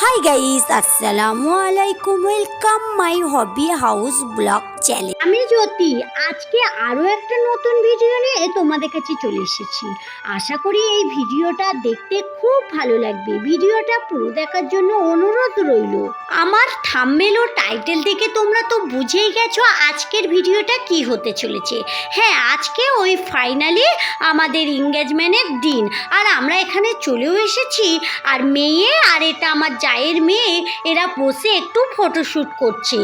High guys আসসালামু আলাইকুম welcome my hobby house blog channel আমি জ্যোতি, আজকে আরও একটা নতুন ভিডিও নিয়ে তোমাদের কাছে চলে এসেছি। আশা করি এই ভিডিওটা দেখতে খুব ভালো লাগবে। ভিডিওটা পুরো দেখার জন্য অনুরোধ রইল। আমার থাম্বেল ও টাইটেল দেখে তোমরা তো বুঝেই গেছো আজকের ভিডিওটা কি হতে চলেছে। হ্যাঁ আজকে ওই ফাইনালি আমাদের এঙ্গেজমেন্টের দিন। আর আমরা এখানে চলেও এসেছি। আর মেয়ে, আর এটা আমার জায়ের মেয়ে, এরা বসে একটু ফটোশ্যুট করছে।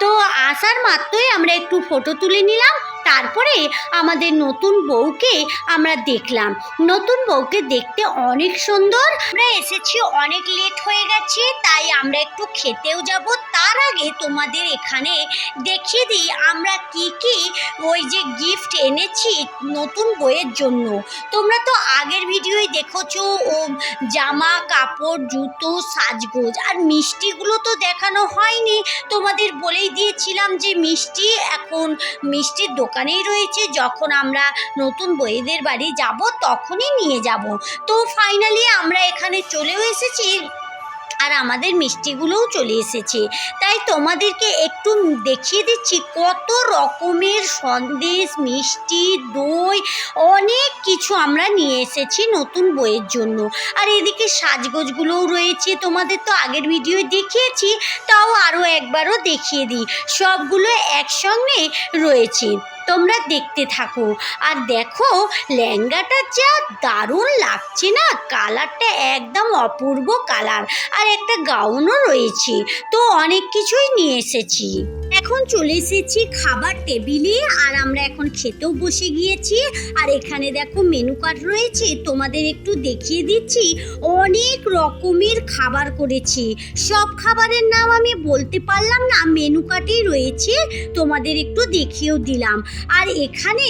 তো আসার মাত্রই আমরা একটু ফটো তুলে নিলাম, তারপরে আমাদের নতুন বউকে আমরা দেখলাম। নতুন বউকে দেখতে অনেক সুন্দর। আমরা এসেছি, অনেক লেট হয়ে গেছে, তাই আমরা একটু খেতেও যাব। তার আগে তোমাদের এখানে দেখিয়ে দিই, আমরা কি কি ওই যে গিফট এনেছি নতুন বইয়ের জন্য। তোমরা তো আগের ভিডিওই দেখেছ, ও জামা, কাপড়, জুতো সাজগোজ আর মিষ্টিগুলো তো দেখানো হয়নি। তোমাদের বলেই দিয়েছিলাম যে মিষ্টি এখন মিষ্টির দোকানেই রয়েছে। যখন আমরা নতুন বইদের বাড়ি যাব, তখনই নিয়ে যাব। তো ফাইনালি আমরা এখানে চলেও এসেছি। আর আমাদের মিষ্টিগুলোও চলে এসেছে। তাই তোমাদেরকে একটু দেখিয়ে দিচ্ছি কত রকমের সন্দেশ, মিষ্টি, দই, অনেক কিছু আমরা নিয়ে এসেছি নতুন বইয়ের জন্য। আর এদিকে সাজগোজগুলোও রয়েছে, তোমাদের তো আগের ভিডিও দেখিয়েছি, তাও আরও একবারও দেখিয়ে দিই। সবগুলো একসঙ্গে রয়েছে। তোমরা দেখতে থাকো। আর দেখো লেহেঙ্গাটা যা দারুণ লাগছে না, কালারটা একদম অপূর্ব কালার। আর একটা গাউনও রয়েছে। তো অনেক কিছুই নিয়ে এসেছি। এখন চলে এসেছি খাবার টেবিলে, আর আমরা এখন খেতেও বসে গিয়েছি। আর এখানে দেখো মেনু কার্ড রয়েছে, তোমাদের একটু দেখিয়ে দিচ্ছি। অনেক রকমের খাবার করেছি। সব খাবারের নাম আমি বলতে পারলাম না, মেনু কার্ডেই রয়েছে, তোমাদের একটু দেখিয়েও দিলাম। আর এখানে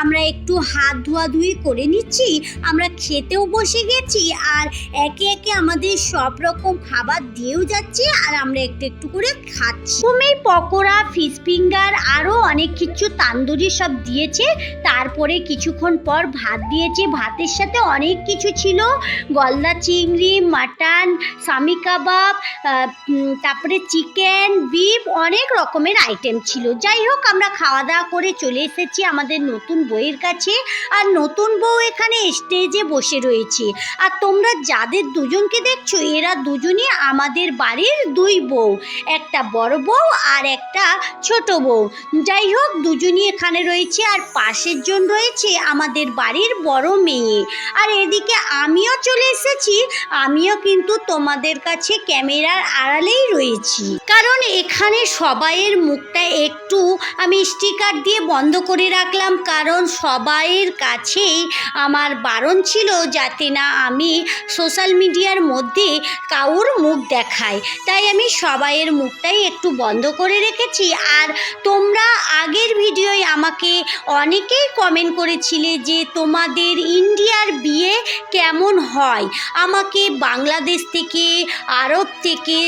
আমরা একটু হাত ধোয়াধুয়ি করে নিচ্ছি, আমরা খেতেও বসে গেছি, আর একে একে আমাদের সব রকম খাবার দিয়েও যাচ্ছে, আর আমরা একটু একটু করে খাচ্ছি। কুমির পকোড়া ফিশ ফিঙ্গার আরও অনেক কিছু তান্দুরি সব দিয়েছে। তারপরে কিছুক্ষণ পর ভাত দিয়েছে। ভাতের সাথে অনেক কিছু ছিল। গলদা চিংড়ি, মাটন সামি কাবাব তারপরে চিকেন বিফ অনেক রকমের আইটেম ছিল। যাই হোক, আমরা খাওয়া দাওয়া করে চলে এসেছি আমাদের নতুন বইয়ের কাছে। আর নতুন বউ এখানে স্টেজে বসে রয়েছে। আর তোমরা যাদের দুজনকে দেখছ, এরা দুজনই আমাদের বাড়ির দুই বউ। একটা বড় বউ আর একটা ছোট বউ। যাই হোক, দুজনই এখানে রয়েছে আর পাশের জন রয়েছে আমাদের বাড়ির বড় মেয়ে। আর এদিকে আমিও চলে এসেছি, আমিও কিন্তু তোমাদের কাছে ক্যামেরার আড়ালেই রয়েছি। কারণ এখানে সবাইয়ের মুখটা একটু আমি স্টিকার দিয়ে বন্ধ করে রাখলাম, কারণ সবাইয়ের কাছেই আমার বারণ ছিল যাতে না আমি সোশ্যাল মিডিয়ার মধ্যে কাউর মুখ দেখাই। তাই আমি সবাইয়ের মুখটাই একটু বন্ধ করে রেখেছি আর তোমরা আগের ভিডিওয় আমাকে অনেকেই কমেন্ট করেছিলে যে তোমাদের ইন্ডিয়ার বিয়ে কেমন হয়। আমাকে বাংলাদেশ থেকে, আরব থেকে,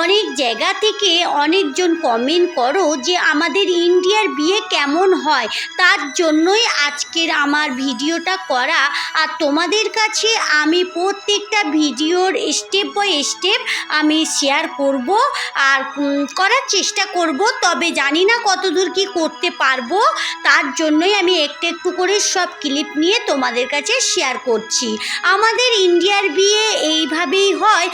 অনেক জায়গা থেকে অনেকজন কমেন্ট করো যে আমাদের ইন্ডিয়ার বিয়ে কেমন হয়। তার জন্যই আজকের আমার ভিডিওটা করা। আর তোমাদের কাছে আমি প্রত্যেকটা ভিডিওর স্টেপ বাই স্টেপ আমি শেয়ার করব। আর করার চেষ্টা করব। তবে জানি না কতদূর কি করতে পারব। তার জন্যই আমি একটু একটু করে সব ক্লিপ নিয়ে তোমাদের কাছে শেয়ার করছি। আমাদের ইন্ডিয়ার বিয়ে এইভাবেই হয়,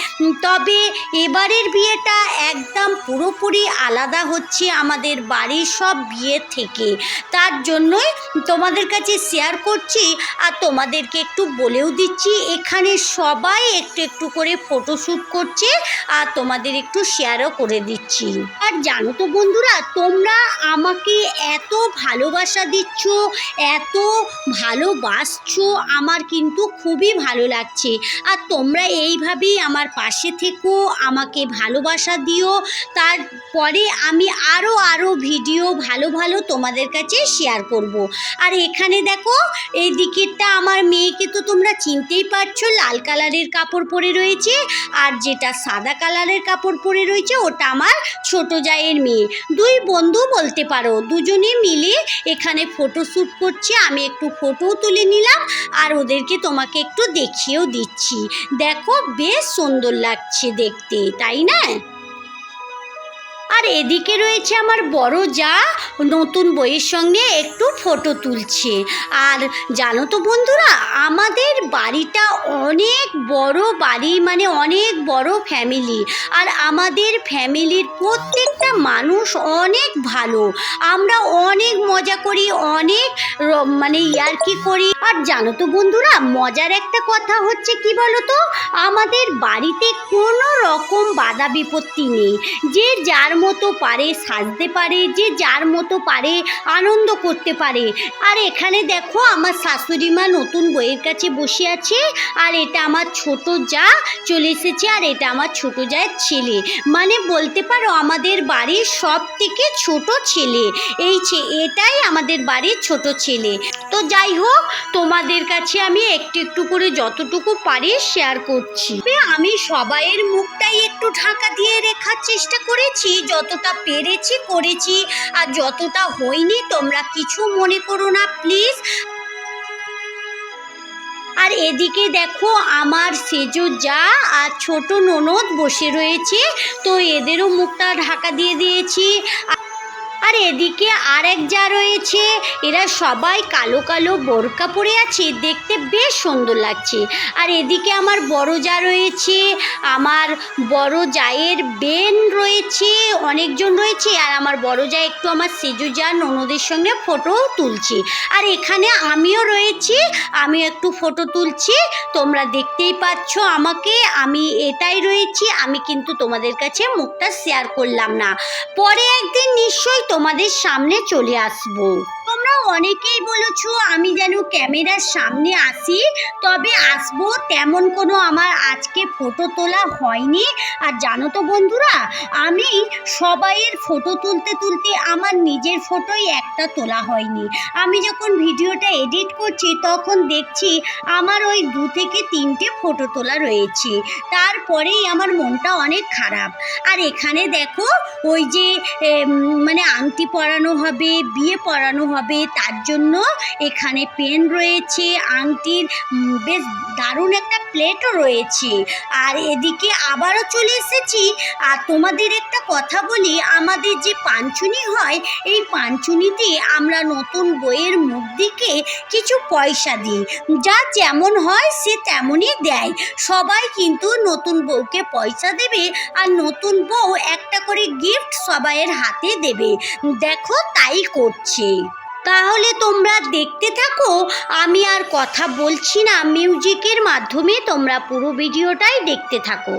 তবে এবারের বিয়েটা একদম পুরোপুরি আলাদা হচ্ছে আমাদের বাড়ির সব বিয়ে থেকে। তার জন্যই তোমাদের কাছে শেয়ার করছি, আর তোমাদেরকে একটু বলেও দিচ্ছি, এখানে সবাই একটু একটু করে ফটোশ্যুট করছে, আর তোমাদের একটু শেয়ারও করে দিচ্ছি। আর জানো বন্ধুরা, তোমরা আমাকে এত ভালোবাসা দিচ্ছ, এত ভালোবাসছো, আমার কিন্তু খুবই ভালো লাগছে। আর তোমরা এইভাবেই আমার পাশে থেকো, আমাকে ভালোবাসা দিও। তারপরে আমি আরও আরও ভিডিও ভালো ভালো তোমাদের তোমাদের কাছে শেয়ার করব। আর এখানে দেখো, এই দিকেরটা আমার মেয়েকে তো তোমরা চিনতেই পারছ, লাল কালারের কাপড় পরে রয়েছে। আর যেটা সাদা কালারের কাপড় পরে রয়েছে, ওটা আমার ছোট জায়ের মেয়ে। দুই বন্ধু বলতে পারো, দুজনে মিলে এখানে ফটো শ্যুট করছে, আমি একটু ফটো তুলে নিলাম আর ওদেরকে তোমাকে একটু দেখিয়েও দিচ্ছি। দেখো, বেশ সুন্দর লাগছে দেখতে, তাই না? আর এদিকে রয়েছে আমার বড় যা, নতুন বইয়ের সঙ্গে একটু ফটো তুলছে। আর জানো তো বন্ধুরা, আমাদের বাড়িটা অনেক বড় বাড়ি মানে অনেক বড় ফ্যামিলি আর আমাদের ফ্যামিলির প্রত্যেকটা মানুষ অনেক ভালো। আমরা অনেক মজা করি, অনেক মানে ইয়ার্কি করি। আর জানো তো বন্ধুরা, মজার একটা কথা হচ্ছে কি বলো তো আমাদের বাড়িতে কোনো রকম বাধা বিপত্তি নেই। যে যার মতো পারে সাজতে পারে, যে যার মতো পারে আনন্দ করতে পারে। আর এখানে দেখো আমার শাশুড়ি মা নতুন বইয়ের কাছে বসে আছে, আর এটা আমার ছোট যা চলে এসেছে, আর এটা আমার ছোট জায়ের ছেলে। মানে বলতে পারো আমাদের বাড়ির সব থেকে ছোট ছেলে। এই এটাই আমাদের বাড়ির ছোট ছেলে। তো যাই হোক, তোমাদের কাছে আমি একটু একটু করে যতটুকু পারি শেয়ার করছি। আমি সবাইয়ের মুখটাই একটু ঢাকা দিয়ে রেখার চেষ্টা করেছি, যতটা পেরেছি করেছি। আর যতটা হয়নি, তোমরা কিছু মনে করো না প্লিজ আর এদিকে দেখো, আমার সেজো যা আর ছোট ননদ বসে রয়েছে, তো এদেরও মুখটা ঢাকা দিয়ে দিয়েছি। আর এদিকে আরেক যা রয়েছে, এরা সবাই কালো কালো বোরকা পরে আছে, দেখতে বেশ সুন্দর লাগছে। আর এদিকে আমার বড় যা রয়েছে, আমার বড় জায়ের বেন রয়েছে, অনেকজন রয়েছে, আর আমার বড় যা একটু আমার সেজু যা ননদের সঙ্গে ফটো তুলছে। আর এখানে আমিও রয়েছি, আমি একটু ফটো তুলছি, তোমরা দেখতেই পাচ্ছ আমাকে, আমি এটাই রয়েছি, আমি কিন্তু তোমাদের কাছে মুখটা শেয়ার করলাম না। পরে একদিন নিশ্চয়ই তোমাদের সামনে চলে আসব। তোমরা অনেকেই বলেছ আমি যেন ক্যামেরার সামনে আসি, তবে আসব তেমন কোনো আমার আজকে ফটো তোলা হয়নি। আর জানো তো বন্ধুরা, আমি সবাইয়ের ফটো তুলতে তুলতে আমার নিজের ফটোই একটা তোলা হয়নি। আমি যখন ভিডিওটা এডিট করছি, তখন দেখছি আমার ওই দু থেকে তিনটে ফটো তোলা রয়েছে। তারপরেই আমার মনটা অনেক খারাপ। আর এখানে দেখো, ওই যে মানে আংটি পরানো হবে, বিয়ে পরানো হবে তার জন্য এখানে পেন রয়েছে, আংটির বেশ দারুণ একটা প্লেটও রয়েছে। আর এদিকে আবারও চলে এসেছি। আর তোমাদের একটা কথা বলি, আমাদের যে পাঞ্চুনি হয়, এই পাঞ্চুনিতে আমরা নতুন বইয়ের মুখ দিকে কিছু পয়সা দিই। যা যেমন হয়, সে তেমনই দেয়। সবাই কিন্তু নতুন বউকে পয়সা দেবে আর নতুন বউ একটা করে গিফট সবাইয়ের হাতে দেবে। দেখো, তাই করছে। তাহলে তোমরা দেখতে থাকো, আমি আর কথা বলছি না মিউজিকের মাধ্যমে, তোমরা পুরো ভিডিওটাই দেখতে থাকো।